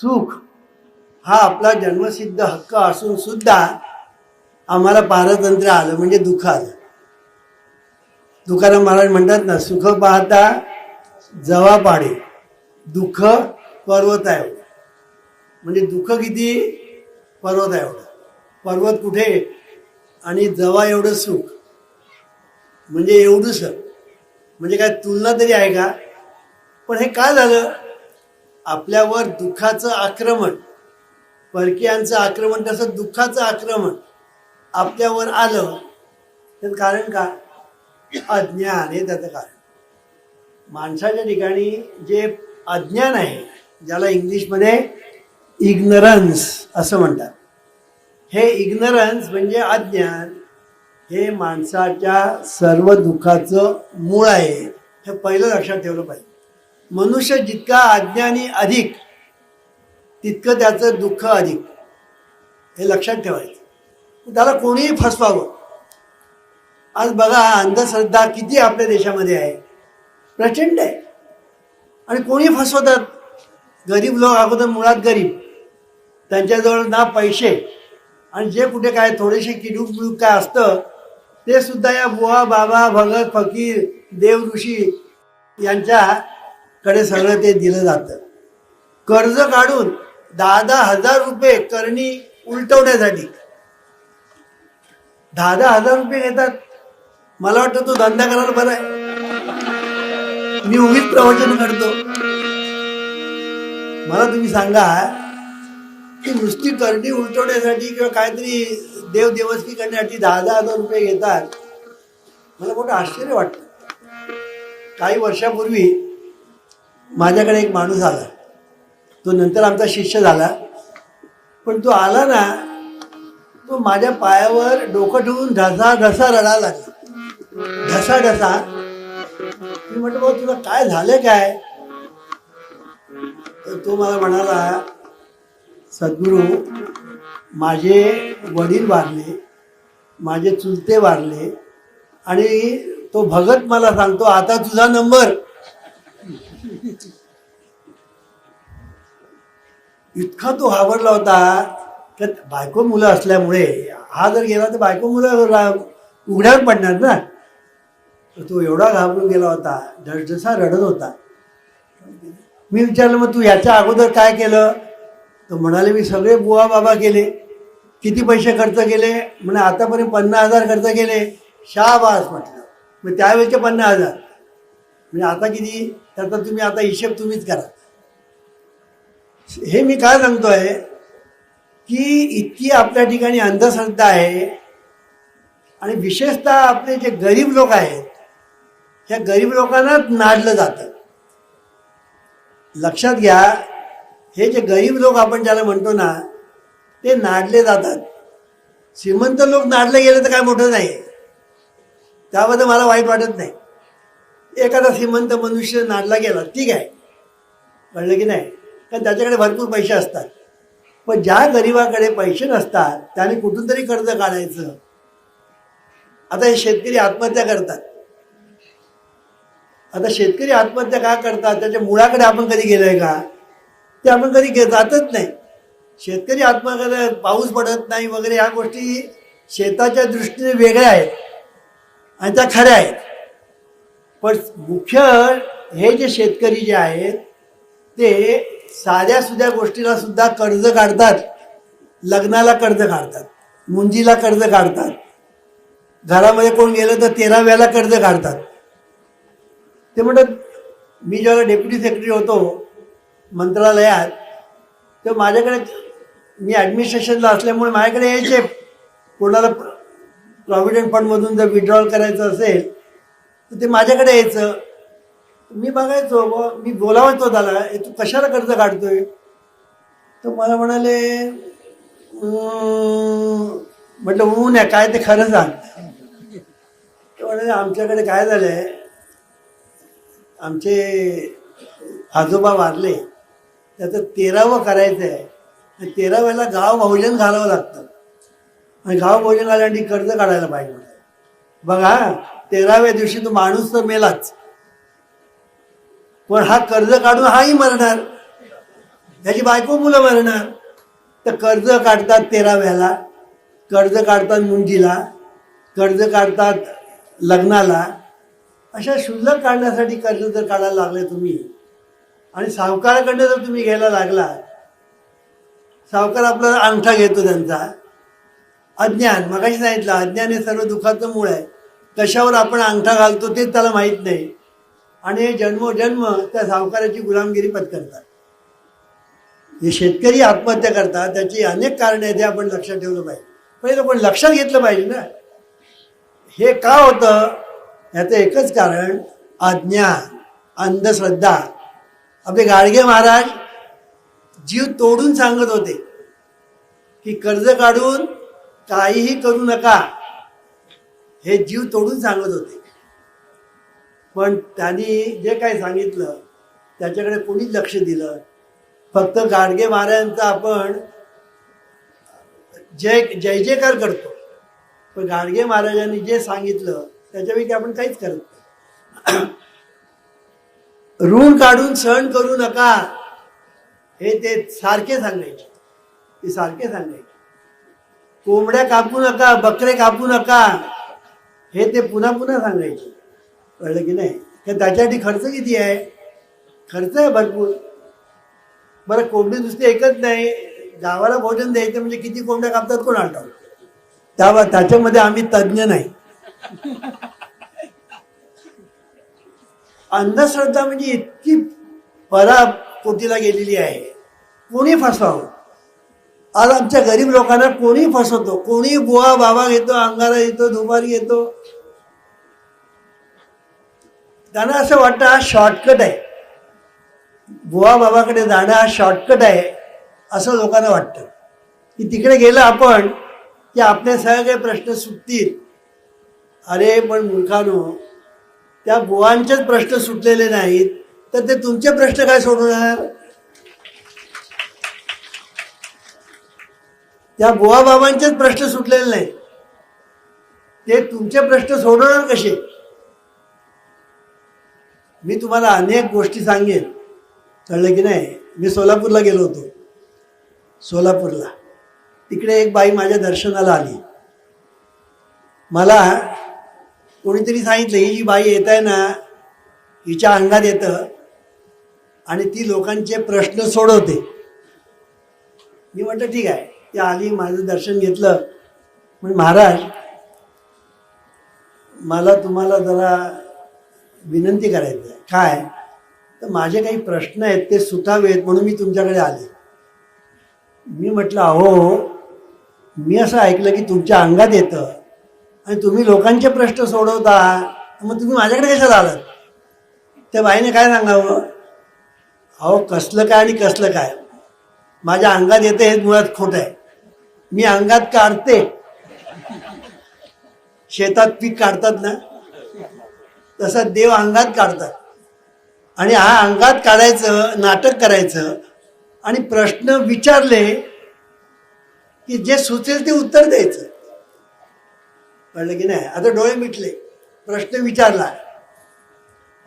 सुख हा आपला जन्मसिद्ध हक्क असून सुद्धा आम्हाला पारतंत्र्य आलं म्हणजे दुःख आलं. तुकाराम महाराज म्हणतात ना सुख पाहता जवा पाडे दुःख पर्वत आहे एवढं. म्हणजे दुःख किती पर्वत आहे एवढं. पर्वत कुठे? आणि जवा एवढं सुख. म्हणजे एवढंच म्हणजे काय तुलना तरी आहे का? पण हे काय झालं? आपल्यावर दुःखाचं आक्रमण परकीयांचं आक्रमण तसं दुःखाचं आक्रमण आपल्यावर आलं तर कारण का? अज्ञान हे त्याचं कारण. माणसाच्या ठिकाणी जे अज्ञान आहे ज्याला इंग्लिशमध्ये इग्नरन्स असं म्हणतात. हे इग्नरन्स म्हणजे अज्ञान हे माणसाच्या सर्व दुःखाचं मूळ आहे. हे पहिलं लक्षात ठेवलं पाहिजे. मनुष्य जितका अज्ञानी अधिक तितकं त्याचं दुःख अधिक. हे लक्षात ठेवायचं. त्याला कोणीही फसवावं. आज बघा अंधश्रद्धा किती आपल्या देशामध्ये आहे. प्रचंड आहे. आणि कोणी फसवतात? गरीब लोक अगोदर मुळात गरीब. त्यांच्याजवळ ना पैसे. आणि जे कुठे काय थोडेसे किडूक बिडूक काय असतं ते सुद्धा या बुवा बाबा भगत फकीर देव ऋषी यांच्या कडे सगळं ते दिलं जातं. कर्ज काढून दहा दहा हजार रुपये करणी उलटवण्यासाठी. दहा दहा हजार रुपये घेतात. मला वाटतं तो धंदा करायला बरा आहे. मी उगीच प्रवचन करतो. मला तुम्ही सांगा की नुसती करणी उलटवण्यासाठी किंवा काहीतरी देव देवस्की करण्यासाठी दहा दहा हजार रुपये घेतात. मला मोठं आश्चर्य वाटतं. काही वर्षापूर्वी माझ्याकडे एक माणूस आला. तो नंतर आमचा शिष्य झाला. पण तो आला ना तो माझ्या पायावर डोकं ठेवून ढसा ढसा रडायला लागला. ढसा ढसा मी म्हटलं भाऊ तुला काय झालं काय? तर तो मला म्हणाला सद्गुरू माझे वडील वारले माझे चुलते वारले आणि तो भगत मला सांगतो आता तुझा नंबर. इतका तो घाबरला होता तर बायको मुलं असल्यामुळे हा जर गेला तर बायको मुलं उघड्यावर पडणार ना. तर तो एवढा घाबरून गेला होता ढसढसा रडत होता. मी विचारलं मग तू याच्या अगोदर काय केलं? तर म्हणाले मी सगळे बुवा बाबा केले. किती पैसे खर्च केले? म्हणे आतापर्यंत पन्नास हजार खर्च केले. शाबास म्हटलं. मग त्यावेळेचे पन्नास हजार. म्हणजे आता किती? त्याचा तुम्ही आता हिशेब तुम्हीच करा. हे मी काय सांगतोय की इतकी आपल्या ठिकाणी अंधश्रद्धा आहे आणि विशेषतः आपले जे गरीब लोक आहेत ह्या गरीब लोकांनाच नाडलं जातं. लक्षात घ्या हे जे गरीब लोक आपण ज्याला म्हणतो ना ते नाडले जातात. श्रीमंत लोक नाडले गेले तर काय मोठं नाही. त्याबद्दल मला वाईट वाटत नाही. एखादा श्रीमंत मनुष्य नाडला गेला ठीक आहे. कळलं की नाही? कारण त्याच्याकडे भरपूर पैसे असतात. पण ज्या गरीबाकडे पैसे नसतात त्याने कुठून तरी कर्ज काढायचं? आता हे शेतकरी आत्महत्या करतात. आता शेतकरी आत्महत्या का करतात? त्याच्या मुळाकडे आपण कधी गेलोय का? ते आपण कधी गे- जातच नाही. शेतकरी आत्महत्या पाऊस पडत नाही वगैरे ह्या गोष्टी शेताच्या दृष्टीने वेगळ्या आहेत आणि त्या खऱ्या आहेत. पण मुख्य हे जे शेतकरी जे आहेत ते साध्या सुध्या गोष्टीला सुद्धा कर्ज काढतात. लग्नाला कर्ज काढतात. मुंजीला कर्ज काढतात. घरामध्ये कोण गेलं तर तेराव्याला कर्ज काढतात. ते म्हणतात मी जेव्हा डेप्युटी सेक्रेटरी होतो मंत्रालयात तर माझ्याकडे मी ॲडमिनिस्ट्रेशनला असल्यामुळे माझ्याकडे यायचे. कोणाला प्रॉव्हिडंट फंडमधून जर विड्रॉल करायचं असेल तर ते माझ्याकडे यायचं. मी बघायचो मी बोलावायचो त्याला तू कशाला कर्ज काढतोय? तर मला म्हणाले म्हटलं ऊन आहे काय ते खरं सांग. ते म्हणाले आमच्याकडे काय झालंय आमचे आजोबा वारले त्याचं तेरावं करायचं आहे आणि तेराव्याला गाव भोजन घालावं लागतं. आणि गाव भोजन घालण्यासाठी कर्ज काढायला पाहिजे. बघा तेराव्या दिवशी तो माणूस तर मेलाच. पण हा कर्ज काढून हाही मरणार. त्याची बायको मुलं मरणार. तर कर्ज काढतात तेराव्याला कर्ज काढतात मुंजीला कर्ज काढतात लग्नाला. अशा शुल्लक काढण्यासाठी कर्ज जर काढायला लागले तुम्ही आणि सावकाराकडनं जर तुम्ही घ्यायला लागला सावकार आपला अंगठा घेतो त्यांचा. अज्ञान मगाशी सांगितलं अज्ञान हे सर्व दुःखाचं मूळ आहे. कशावर आपण अंगठा घालतो तेच त्याला माहीत नाही. आणि जन्मोजन्म त्या सावकाराची गुलामगिरी पत्करतात. हे शेतकरी आत्महत्या करतात त्याची अनेक कारणं आहेत हे आपण लक्षात ठेवलं पाहिजे. पहिलं पण लक्षात घेतलं पाहिजे ना? हे का होतं? याचं एकच कारण अज्ञान अंधश्रद्धा. आपले गाडगे महाराज जीव तोडून सांगत होते की कर्ज काढून काहीही करू नका. हे जीव तोडून सांगत होते. पण त्यांनी जे काही सांगितलं त्याच्याकडे कोणीच लक्ष दिलं. फक्त गाडगे महाराजांचा आपण जय जय जयकार करतो. पण गाडगे महाराजांनी जे सांगितलं त्याच्यापैकी आपण काहीच करत नाही. ऋण काढून सहन करू नका. हे ते सारखे सांगायचे. ते सारखे सांगायचे. कोंबड्या कापू नका बकरे कापू नका. हे ते पुन्हा पुन्हा सांगायचे. कळलं की नाही? तर त्याच्यासाठी खर्च किती आहे? खर्च आहे भरपूर. बरं कोंबडी नुसती एकच नाही. गावाला भोजन द्यायचं म्हणजे किती कोंबड्या कापतात कोण आणतात त्या त्याच्यामध्ये आम्ही तज्ज्ञ नाही. अंधश्रद्धा म्हणजे इतकी परा कोटीला गेलेली आहे. कोणी फसवावं? आज आमच्या गरीब लोकांना कोणी फसवतो? कोणी बुवा बाबा घेतो अंगारा येतो दुपारी येतो त्यांना असं वाटतं हा शॉर्टकट आहे. गोवा बाबाकडे जाणं हा शॉर्टकट आहे असं लोकांना वाटतं. की तिकडे गेलं आपण की आपले सगळे प्रश्न सुटतील. अरे पण मूर्खानो त्या गोवांचेच प्रश्न सुटलेले नाहीत तर ते तुमचे प्रश्न काय सोडवणार? त्या गोवा बाबांचेच प्रश्न सुटलेले नाहीत. ते तुमचे प्रश्न सोडवणार कसे? मी तुम्हाला अनेक गोष्टी सांगेन. कळलं की नाही? मी सोलापूरला गेलो होतो. सोलापूरला. तिकडे एक बाई माझ्या दर्शनाला आली. मला कोणीतरी सांगितलं ही जी बाई येत आहे ना हिच्या अंगात येतं आणि ती लोकांचे प्रश्न सोडवते. मी म्हटलं ठीक आहे. ती आली माझं दर्शन घेतलं. म्हणजे महाराज मला तुम्हाला जरा विनंती करायची आहे. काय? तर माझे काही प्रश्न आहेत ते सुटावेत म्हणून मी तुमच्याकडे आले. मी म्हटलं अहो मी असं ऐकलं की तुमच्या अंगात येतं आणि तुम्ही लोकांचे प्रश्न सोडवता. मग तुम्ही माझ्याकडे कशाला आलात? त्या बाईने काय सांगावं? अहो कसलं काय आणि कसलं काय? माझ्या अंगात येतं हे मुळात खोटं आहे. मी अंगात काढते. शेतात पीक काढतात ना तसा देव अंगात काढतात. आणि हा अंगात काढायचं नाटक करायचं आणि प्रश्न विचारले की जे सुचेल ते उत्तर द्यायचं. कळलं की नाही? आता डोळे मिटले. प्रश्न विचारला.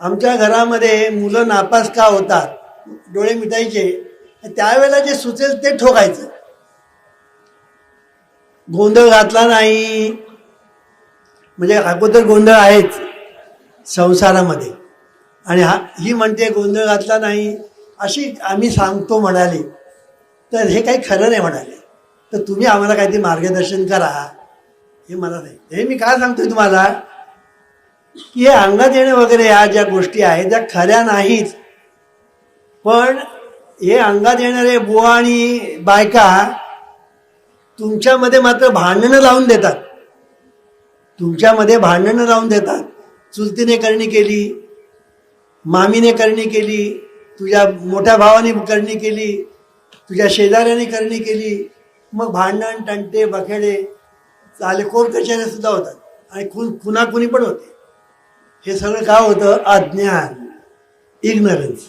आमच्या घरामध्ये मुलं नापास का होतात? डोळे मिटायचे. त्यावेळेला जे सुचेल ते ठोकायचं. गोंधळ घातला नाही. म्हणजे अगोदर गोंधळ आहेच. संसारामध्ये. आणि हा ही म्हणते गोंधळ घातला नाही. अशी आम्ही सांगतो म्हणाले. तर हे काही खरं नाही म्हणाले. तर तुम्ही आम्हाला काहीतरी मार्गदर्शन करा. हे मला नाही. हे मी काय सांगतोय तुम्हाला? की हे अंगात येणे वगैरे ह्या ज्या गोष्टी आहेत त्या खऱ्या नाहीत. पण हे अंगात येणारे बुवा आणि बायका तुमच्यामध्ये मात्र भांडणं लावून देतात. तुमच्यामध्ये भांडणं लावून देतात. चुलतीने करणी केली मामीने करणी केली तुझ्या मोठ्या भावाने करणी केली तुझ्या शेजाऱ्याने करणी केली मग भांडण टंटे बखेडे चाले कोण कशाने सुद्धा होतात. आणि खून खुनाखुनी पण होते. हे सगळं का होतं? अज्ञान. इग्नरन्स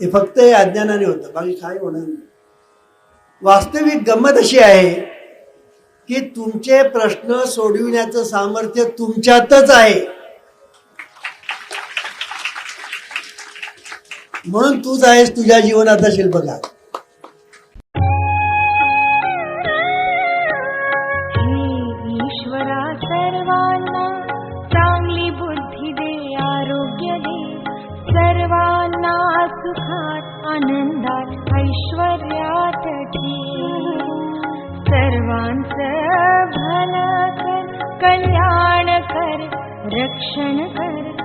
हे फक्त हे अज्ञानाने होतं. बाकी काय होणार नाही. वास्तविक गंमत अशी आहे की तुमचे प्रश्न सोडविण्याचं सामर्थ्य तुमच्यातच आहे. म्हणून तूच आहेस तुझ्या जीवनाचा शिल्पकार ईश्वरा सर्वांना चांगली बुद्धी दे आरोग्य दे. सर्वांना आनंदात ऐश्वर्यात सर्वांच भला कर कल्याण कर रक्षण कर.